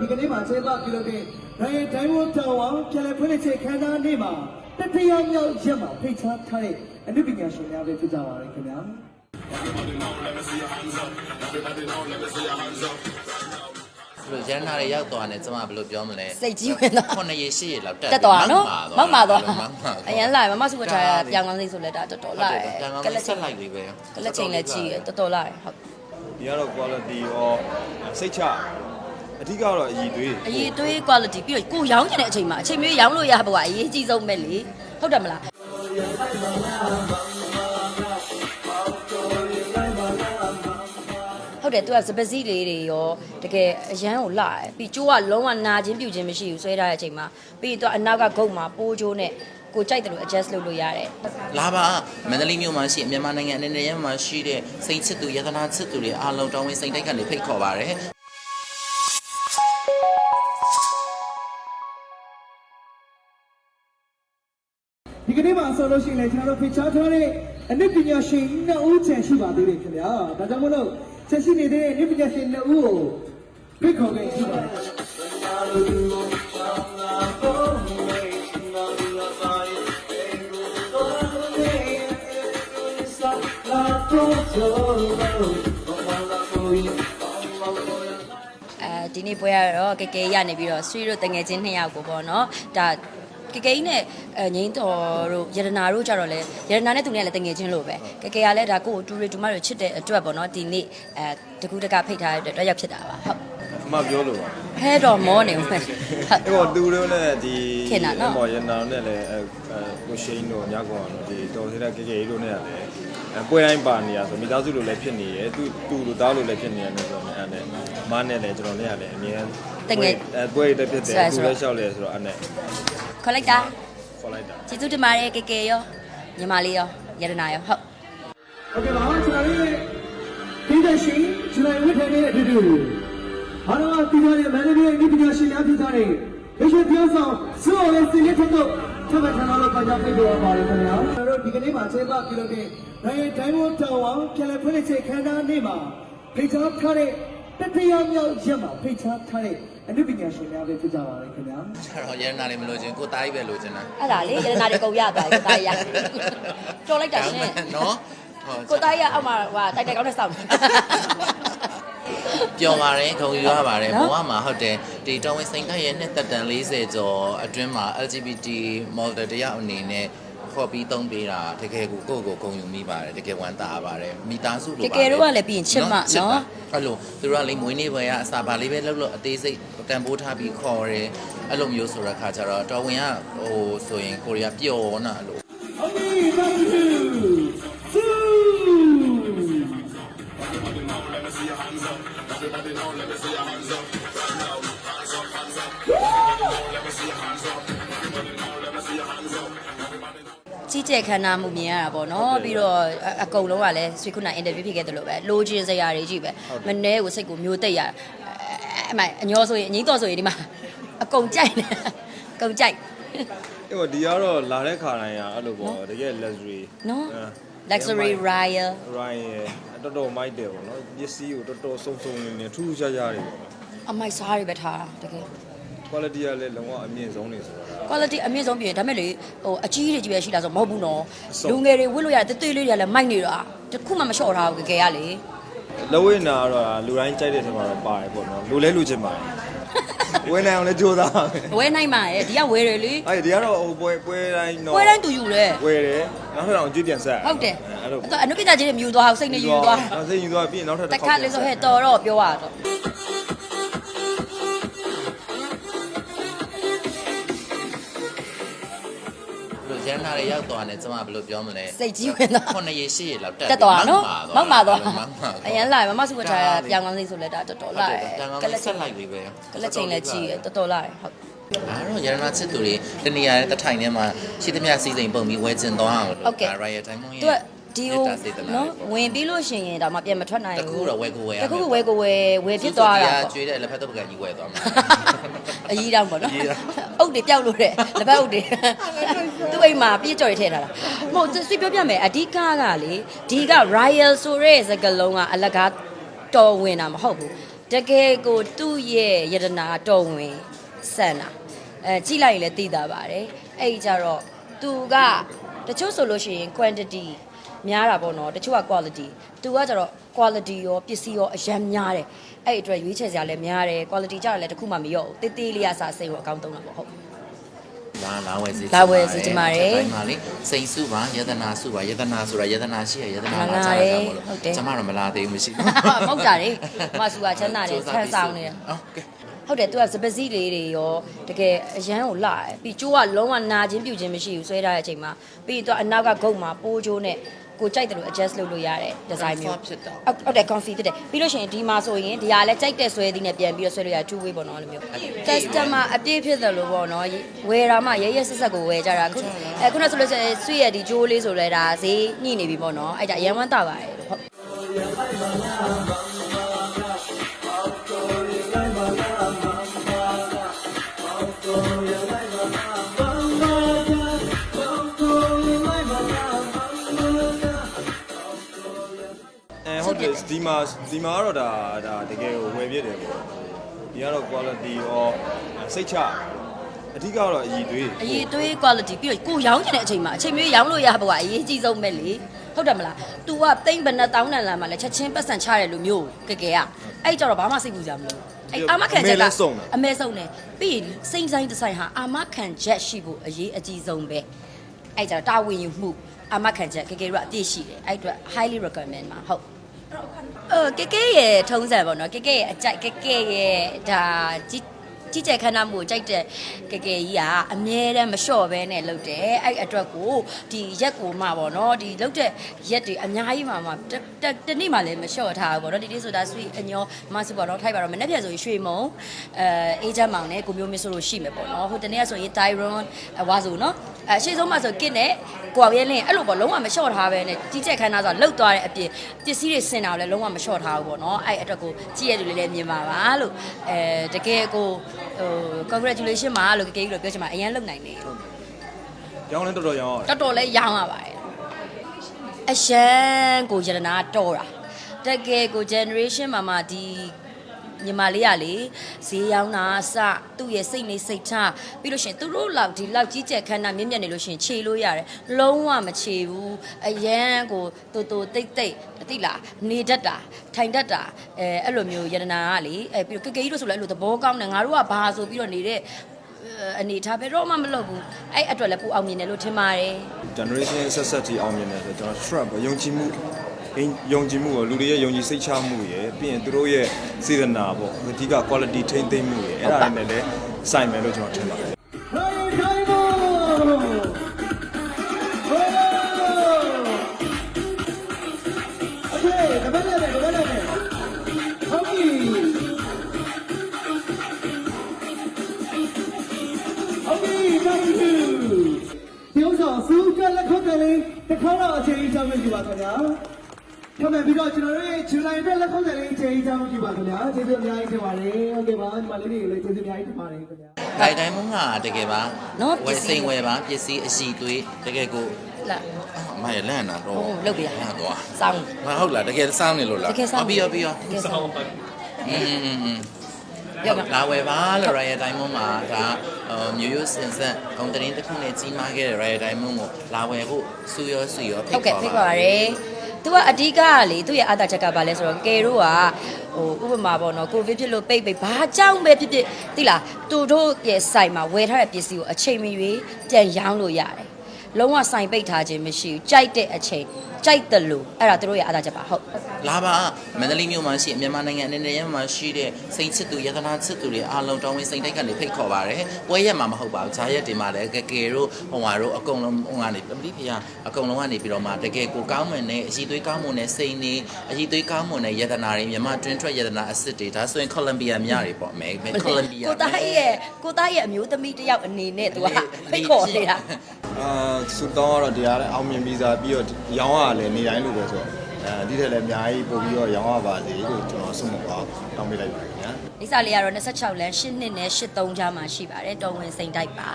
တို့ဒီကနေ့မှာကျင်းပပြုလုပ်တဲ့နိုင်ငံတိုင်းဝန်တော်ဝန်ပြည်လည်ဖွင့်လှစ်ခြင်းခမ်းနားနေ့မှာတတိယမြောက်ရက်မှာဖိတ်ကြားထားတဲ့အနုပညာရှင်များပဲဖြစ်ကြပါရခင်ဗျာဘယ်လိုရန်နာတွေရောက်သွားတယ်ကျမဘယ်လိုပြောမလဲစိတ်ကြီးဝင်တော့ခုနှစ်ရေရှစ်ရေလောက်တက်တက်သွားနော်မောက်မာသွားမောက်မာသွားအရင်လာမမဆုကထားပြောင်းကောင်းစိတ်ဆိုလဲဒါတော်တော်လာတယ်ကံကောင်းကလကက်လချင်းက်လိုက်လေးပဲကလက်ချင်းလည်းကြည့်ရတော်တော်လာတယ်ဟုတ်ဒီကတော့ quality ရောစိတ်ချ အဓိကတော့အည်သွေးအရေးသွေး quality ပြီးတော့ကိုရောင်းချင်တဲ့အချိန်မှာအချိန်မျိုးရောင်းလို့ရဖို့ကအရေးကြီးဆုံးပဲလေဟုတ်တယ်မလားဟုတ်တယ်သူကစပစီလေးတွေရောတကယ်အရန်ကိုလာတယ်ပြီးကျိုးကလုံးဝနာချင်းပြူချင်းမရှိဘူးဆွဲထားတဲ့အချိန်မှာပြီးတော့အနောက်ကဂုတ်မှာပိုးကျိုးနဲ့ကိုကြိုက်တယ်လို့ adjust လုပ်လို့ရတယ်လာပါမန္တလေးမြို့မှာရှိမြန်မာနိုင်ငံအနေနဲ့ရမှာရှိတဲ့စိတ်ချစ်သူယတနာချစ်သူတွေအားလုံးတောင်းဝင်စိတ်တိုက်ကနေဖိတ်ခေါ်ပါရစေ ကနေ့မှာဆိုလို့ရှိရင်လည်းကျွန်တော်တို့ဖိတ်ကြားထားတဲ့အနုပညာရှင်နှစ်ဦးချန်ရှိပါသေးတယ်ခင်ဗျာဒါကြောင့်မလို့ချက်ရှိနေတဲ့အနုပညာရှင်နှစ်ဦးကိုဖိတ်ခေါ်ခဲ့ရှိပါတယ်အဲဒီနေ့ပွဲရတော့ကဲကဲရနေပြီးတော့ဆွေတို့တငယ်ချင်းနှစ်ယောက်ကိုပေါ့နော်ဒါ ကဲကဲနဲ့အဲငိမ့်တော်တို့ယရနာတို့ကြတော့လေယရနာနဲ့သူနဲ့လည်းတငယ်ချင်းလို့ပဲကဲကဲကလည်းဒါကိုကိုတူရီတူမတို့ချစ်တဲ့အတွက်ပေါ့နော်ဒီနေ့အဲတကူတကဖိတ်ထားတဲ့အတွက်ရောက်ဖြစ်တာပါဟုတ်အမပြောလို့ပါဟဲတော့မောနေဦးမယ်ဟုတ်အဲ့တော့သူတို့နဲ့ဒီခင်တာနော်ဟောရနာနဲ့လည်းအဲကိုရှိန်တို့ညကောင်တို့ဒီတော်သေးတဲ့ကေကေတို့နဲ့လည်းအဲပွဲတိုင်းပါနေရဆိုမိသားစုလိုလည်းဖြစ်နေရယ်သူသူလိုသားလိုလည်းဖြစ်နေရတယ်ဆိုတော့အဲ့နဲ့မနဲ့လည်းကျွန်တော်နဲ့ကလည်းအမြဲအဲပွဲတွေဖြစ်တယ်သူလည်းလျှောက်လဲဆိုတော့အဲ့နဲ့ ခေါ်လိုက်တာ ခေါ်လိုက်တာ ကျေးဇူးတင်ပါတယ်ကဲကဲရောညီမလေးရောယရနာရောဟုတ် โอเคပါကျွန်တော်တို့ဒီတဲ့ရှင်ကျွန်တော်ဝတ်ထည်နေတဲ့အတူတူအားလုံးကပြီးသွားတဲ့မန္တလေးအနုပညာရှင်များဖြစ်ထားတဲ့ရေရှည်ပြောဆောင်စိုးရယ်စီလက်ထက်တို့ချက်မှတ်ထားလို့ပညာပေးကြပါရခင်ဗျာကျွန်တော်တို့ဒီကနေ့မှာကျင်းပပြုလုပ်တဲ့နိုင်ငံတိုင်းဝန်တော်ဝန်ပြည်လည်ဖွင့်လှစ်ခြင်းခမ်းနားနေ့မှာဖိတ်ကြားထားတဲ့ တတိယမြောက်ရက်မှာဖိတ်ကြားထားတဲ့အနုပညာရှင်များပဲဖြစ်ကြပါရခင်ဗျာကျတော့ရန်နာလေးမလို့ချင်းကိုသားကြီးပဲလို့ချင်းတာအဲ့ဒါလေယရနာတွေကုန်ရသွားပြီကိုသားရတော်လိုက်တာရှင်နော်ဟုတ်ကိုသားရအောက်မှာဟိုတိုက်တိုက်ကောင်းနဲ့စောင့်နေပျော်ပါတယ်ခုံယူရပါတယ်နော်ဘဝမှာဟုတ်တယ်ဒီတော်ဝင်စိန်တိုက်ရဲ့နှစ်သက်တန်40ကျော်အတွင်းမှာ LGBT model တယောက်အနေနဲ့ ခေါ်ပြီးသုံးပေးတာတကယ်ကိုကိုယ့်ကိုယ်ဂုဏ်ယူမိပါတယ်တကယ်ဝမ်းသာပါတယ်မိသားစုလိုကဲကဲတို့ကလည်းပြီးရင်ချစ်မချစ်ပါနော် အဲ့လိုသူတို့ကလေမွေးနေ့ပွဲကအစာပါလေးပဲလှုပ်လို့အသေးစိတ်တန်ဖိုးထားပြီးခေါ်တယ်အဲ့လိုမျိုးဆိုတဲ့ခါကျတော့တော်ဝင်ကဟိုဆိုရင်ကိုရီးယားပျော်နာအဲ့လို Okay, number two. ကြီးကျယ်ခမ်းနားမှုမြင်ရတာပေါ့နော်ပြီးတော့အအကုန်လုံးကလည်းဆွေခုနအင်တာဗျူးဖြစ်ခဲ့တယ်လို့ပဲလိုချင်စရာတွေကြီးပဲမနှဲကိုစိတ်ကိုမျိုးတိတ်ရအမအညောဆိုရင်အငိမ့်တော်ဆိုရင်ဒီမှာအကုန်ကြိုက်နေအကုန်ကြိုက်အဲ့တော့ဒီကတော့လာတဲ့ခါတိုင်းကအဲ့လိုပေါ့တကယ် luxury နော်အဲ luxury royal Ryan ရဲ့တော်တော်မိုက်တယ်ပေါ့နော်ပစ္စည်းကိုတော်တော်စုံစုံနေနေထူးထူးခြားခြားတွေပေါ့နော်အမိုက်စားတွေပဲထားတာတကယ် quality ကလည်းလုံးဝအမြင့်ဆုံးနေဆိုတော့ quality အမြင့်ဆုံးပြင်ဒါမဲ့လေဟိုအကြီးတွေကြီးပဲရှိတာဆိုမဟုတ်ဘူးနော်အစုံ လူငယ်တွေဝတ်လို့ရတယ်တေးလေးတွေကလည်းမိုက်နေတာတစ်ခုမှမလျှော့ထားဘူးကဲကဲရလေလဝိနာကတော့လူတိုင်းကြိုက်တဲ့ထင်မှာတော့ပါတယ်ပေါ့နော်လူလဲလူချင်ပါတယ်ဝယ်နိုင်အောင်လဲကြိုးစားပါမယ်ဝဲနိုင်မှာရဲ့ဒီကဝဲတယ်လေအဲ့ဒီကတော့ဟိုပွဲပွဲတိုင်းတော့ဝဲတိုင်းသူယူတယ်ဝယ်တယ်နောက်ထပ်အောင်ကြည့်ပြန်ဆက်ဟုတ်တယ်အဲ့လိုအဲ့တော့အနုပညာကြီးတွေမြူသွားအောင်စိတ်နဲ့ယူသွားနောက်စိတ်ယူသွားပြီးရင်နောက်ထပ်တတစ်ခါလေးဆိုဟဲ့တော်တော့ပြောရတော့ န်နာတွေရောက်သွားတယ်ကျမဘယ်လိုပြောမလဲစိတ်ကြီးဝင်တော့ခုနှစ်ရေရှစ်ရေလောက်တက်တက်သွားနော်မောက်မာသွားမောက်မာသွားအရင်လာမမဆုကထားပြောင်းကောင်းစိတ်ဆိုလဲဒါတော်တော်လာတယ်ကံကောင်းကကလလက်က်ချဆက်င်လိုက်လေးပဲကလက်ချင်းလည်းကြီးရတော်တော်လာတယ်ဟုတ်အဲ့တော့ရတနာချစ်သူတွေတနေရာတစ်ထိုင်ထဲမှာရှိသမျှစီစဉ်ပုံပြီးဝဲကျင်သွားအောင်လို့ဟုတ်ကဲ့ဒါ Riot Diamond ရဲ့သူကဒီကိုမေတ္တာစေတနာနော်ဝင်ပြီးလို့ရှိရင်ဒါမှပြန်မထွက်နိုင်တခုဘူးတော့ဝဲကိုဝဲရတခုခုဝဲကိုဝဲဝဲဖြစ်သွားတာပေါ့ကျွေးတဲ့လက်ဖက်တော့ပကံကြီးဝဲသွားမှာအကြီးတောင်ပေါ့နော်အကြီးတောင်အုတ်တွေပျောက်လို့တဲ့လက်ပတ်အုတ်တွေသူ့ အိမ်မှာပြည့်ကြော်ရထည့်ထားတာမဟုတ်သူပြောပြမယ်အဓိကကလေဒီက royal ဆိုတဲ့စကားလုံးကအလကားတော်ဝင်တာမဟုတ်ဘူးတတကယ်ကိုသူ့ရဲ့ယတနာတော်ဝင်ဆန်တာအဲကြည့်လိုက်ရင်လည်းသိတာပါတယ်အဲ့ဒီကြတော့သူကတချို့ဆိုလို့ရှိရင် quantity များတာပေါ့နော်တချို့က quality သူကကြတော့ quality ရောပစ္စည်းရောအရန်များတယ်အဲ့ဒီအတွက်ရွေးချယ်စရာလည်းများတယ် quality ကြတော့လည်းတစ်ခုမှမရော့ဘူးတေးသေးလေးရစားစိတ်ကိုအကောင်းသုံးတာပေါ့ဟုတ် လာလာဝယ်စီလာဝယ်စီချင်ပါတယ်ဒီမှာလေစိန်စုပါယတနာစုပါယတနာဆိုတာယတနာရှိရယတနာမှန်လာပါကြတတာယ်မို့ဟုတ်တယ်ကျမတော့မလာသေးဘူးမရှိမဟုတ်တာလေမဆူကချမ်းသာတယ်ဆန်းဆောင်နေတယ်ဟုတ်ကဲ့ ဟုတ်တယ်သူကစပစီလေးတွေရောတကယ်အရန်ကိုလာတယ်ပြီးကျိုးကလုံးဝနာချင်းပြူချင်းမရှိဘူးဆွဲထားတဲ့အချိန်မှာပြီးတော့အနောက်ကဂုတ်မှာပိုးကျိုးနဲ့ကိုကြိုက်တယ်လို့ adjust လုပ်လို့ရတဲ့ design မျိုးဖြစ်တာဟုတ်တယ် comfy ဖြစ်တယ်ပြီးလို့ရှိရင်ဒီမှာဆိုရင်ဒီဟာလည်းကြိုက်တဲ့ဆွဲသီးနဲ့ပြန်ပြီးတော့ဆွဲလို့ရ two way ပေါ့နော်အဲ့လိုမျိုး customer အပြည့်ဖြစ်တယ်လို့ပေါ့နော်ဝယ်တာမှရဲရဲဆက်ဆက်ကိုဝယ်ကြတာခုအဲခုနဆိုလို့ရှိရင်ဆွေရဒီဂျိုးလေးဆိုလဲဒါဈေးညှိနေပြီပေါ့နော်အဲ့ဒါအရန်ဝမ်းတာပါတယ်ဟုတ် ဒီမှာဒီမှာကတော့ဒါဒါတကယ်ကိုဝယ်ပြစ်တယ်ပေါ့ဒီကတော့ quality ရောစိတ်ချအဓိကတော့အည်သွေးအရေးသွေး quality ပြီးတော့ကိုရောင်းချင်တဲ့အချိန်မှာအချိန်မျိုးရောင်းလို့ရဖို့ကအရေးကြီးဆုံးပဲလေဟုတ်တယ်မလား तू ကတိမ့်ဘယ်နဲ့တောင်းတန်လာမှလဲချက်ချင်းပတ်စံချတယ်လို့မျိုးကဲကဲကအဲ့ကြတော့ဘာမှစိတ်ပူကြမလို့အဲ့အာမခံချက်ကအမဲဆုံးတယ်ပြီးရင်စိမ့်ဆိုင်ဒီဇိုင်းဟာအာမခံချက်ရှိဖို့အရေးအကြီးဆုံးပဲအဲ့ကြတော့တာဝန်ယူမှုအာမခံချက်ကဲကဲတို့ကအပြည့်ရှိတယ်အဲ့အတွက် highly recommend မှာဟုတ် အော်ကဲကဲရဲ့ထုံးစံပေါ့နော်ကဲကဲရဲ့အကြိုက်ကဲကဲရဲ့ဒါကြီးကြီးကျယ်ခမ်းနားမှုကိုကြိုက်တဲ့ကဲကဲကြီးကအမြဲတမ်းမလျှော့ဘဲနဲ့လုပ်တယ်အဲ့အတွက်ကိုဒီရက်ကိုမှပေါ့နော်ဒီလုပ်တဲ့ရက်တွေအများကြီးမှမှတတတနေ့မှလည်းမလျှော့ထားဘူးပေါ့နော်ဒီနေ့ဆိုတာ sweet အညောမဆူပေါ့နော်ထိုက်ပါတော့မနေ့ပြန်ဆိုရင်ရွှေမုံအဲအေးချမ်းမောင်နဲ့ကိုမျိုးမင်းဆိုလို့ရှိမယ်ပေါ့နော်ဟိုတနေ့ကဆိုရင် Tyron ဝါဆိုနော် အဲရှေ့ဆုံးမှဆိုကစ်နဲ့ကိုအောင်ရဲလင်းအဲ့လိုပေါ့လုံးဝမလျှော့ထားပဲနဲ့ကြီးကျယ်ခမ်းနားဆိုတာလှုပ်သွားတဲ့အပြင်ပစ္စည်းတွေစင်တာကိုလည်းလုံးဝမလျှော့ထားဘူးပေါ့နော်အဲ့အတွက်ကိုကြည့်ရတူလေးလည်းမြင်ပါပါလို့အဲတကယ်ကိုဟို congratulation ပါလို့ကေကေကြီးတို့ပြောချင်ပါအရင်လုံနိုင်နေရောင်းလဲတော်တော်ရောင်းရတယ်တော်တော်လေးရောင်းရပါတယ်အရှမ်းကိုယရနာတော်တာတကယ်ကို generation မှာမှဒီ ညီမလေးရလေဈေးရောင်းတာအစသူ့ရဲ့စိတ်နေစိတ်ထားပြီးလို့ရှရင်သူတို့လောက်ဒီလောက်ကြီးကျယ်ခမ်းနားမြင့်မြတ်နေလို့ရှရင်ခြေလို့ရတယ်လုံးဝမခြေဘူးအရန်ကိုတူတူတိတ်တိတ်တိလားနေတတ်တာထိုင်တတ်တာအဲအဲ့လိုမျိုးယရနာကလေအဲပြီးတော့ကကေကြီးတို့ဆိုလည်းအဲ့လိုသဘောကောင်းတယ်ငါတို့ကဘာဆိုပြီးတော့နေတဲ့အနေထားဘယ်တော့မှမလုပ်ဘူးအဲ့အတွက်လည်းပူအောင်မြင်တယ်လို့ထင်ပါတယ် generation ဆက်ဆက်တီအောင်မြင်တယ်ဆိုတော့ကျွန်တော် trap ယုံကြည်မှု ယုံကြည်မှုကိုလူတွေရဲ့ယုံကြည်စိတ်ချမှုရယ်ပြီးရင်သူတို့ရဲ့စေတနာပေါ့အဓိက quality ထိမ့်သိမ့်မှုရယ်အဲ့ဒါတွေနဲ့လည်းစိုက်မယ်လို့ကျွန်တော်ထင်ပါတယ် Royal Diamond! Okay, တပတ်နဲ့တပတ်နဲ့ဟုတ်ပြီဟုတ်ပြီ thank you ဒီဥစ္စာစူးကလက်ခုပ်တယ်လေးတစ်ခါတော့အချိန်ကြီးကြောင်းကြည့်ပါခင်ဗျာထ ပြောမယ်ပြီးတော့ကျွန်တော်တို့ရဲ့ဂျူလိုင်အတွက်လက်ခုပ်တွေလေးချိန်ကြောင်းကြည့်ပါခင်ဗျာကျေးဇူးအများကြီးတင်ပါတယ်ဟုတ်ကဲ့ပါဒီမှာလေးတွေလည်းကျေးဇူးအများကြီးတင်ပါတယ်ခင်ဗျာတိုင်တိုင်းမုန်းကတကယ်ပါနော်ဝယ်စိန်ဝယ်ပါပစ္စည်းအရှိသွေးတကယ်ကိုလာအမရလန့်တာတော့ဟုတ်လုတ်ပြရဟာကွာစောင်းမဟုတ်လားတကယ်စောင်းနေလို့လားအပြီးရောပြီးရောစောင်းပါอืมရောက်လာဝယ်ပါလို့ရရဲ့တိုင်းမွန်းမှာဒါမျိုးရိုးစင်ဆက်ဂုံတရင်တစ်ခုနဲ့ကြီးမားခဲ့တဲ့ရရဲ့တိုင်းမွန်းကိုလာဝယ်ဖို့စူရောစူရောဖိတ်ခေါ်ပါဟုတ်ကဲ့ဖိတ်ခေါ်ပါရယ် သူကအဓိကကလေသူ့ရဲ့အာသာချက်ကဘာလဲဆိုတော့ကယ်တို့ကဟိုဥပမာပေါ့နော်ကိုဗစ်ဖြစ်လို့ပိတ်ပိတ်ဘာကြောင့်ပဲဖြစ်ဖြစ်သိလားသူတို့ရဲ့စိုက်မှာဝယ်ထားတဲ့ပစ္စည်းကိုအချိန်မရွေးပြန်ရောင်းလို့ရတယ် လုံးဝစိုင်ပိတ်ထားခြင်းမရှိဘူးကြိုက်တဲ့အချိန်ကြိုက်တယ်လို့အဲ့ဒါသူတို့ရဲ့အာသာချက်ပါဟုတ်လာပါမန္တလေးမြို့မှာရှိမြန်မာနိုင်ငံအနေနဲ့ရမှာရှိတဲ့စိန်ချစ်သူယတနာချစ်သူတွေအားလုံးတောင်းဝင်စိန်တိုက်ကနေဖိတ်ခေါ်ပါတယ်။ပွဲရက်မှာမဟုတ်ပါဘူး။ဈာရက်တွေမှာလည်းကကေတို့ဟိုဟာတို့အကုန်လုံးဟိုကနေပမတိဖျားအကုန်လုံးကနေပြီးတော့မှတကယ်ကိုကောင်းမွန်တဲ့အည်သွေးကောင်းမွန်တဲ့စိန်နေအည်သွေးကောင်းမွန်တဲ့ယတနာတွေမြန်မာတွင်ထွက်ယတနာအစ်စ်တွေဒါဆိုရင်ကိုလံဘီယာများတွေပေါ့မဲကိုလံဘီယာကိုသားရဲ့ကိုသားရဲ့အမျိုးသမီးတစ်ယောက်အနေနဲ့သူကဖိတ်ခေါ်နေတာ အာစူတောင်းကတော့တရားလည်းအောင်မြင်ပြီးသားပြီးတော့ရောင်းရလည်းနေတိုင်းလိုပဲဆိုတော့အဲဒီထက်လည်းအများကြီးပို့ပြီးတော့ရောင်းရပါစေလို့ကျွန်တော်ဆုမပါတောင်းပေးလိုက်ပါခင်ဗျာလိစာလေးကတော့26လမ်း8နှစ်နဲ့83ကြားမှာရှိပါတယ်တော်ဝင်စိန်တိုက်ပါ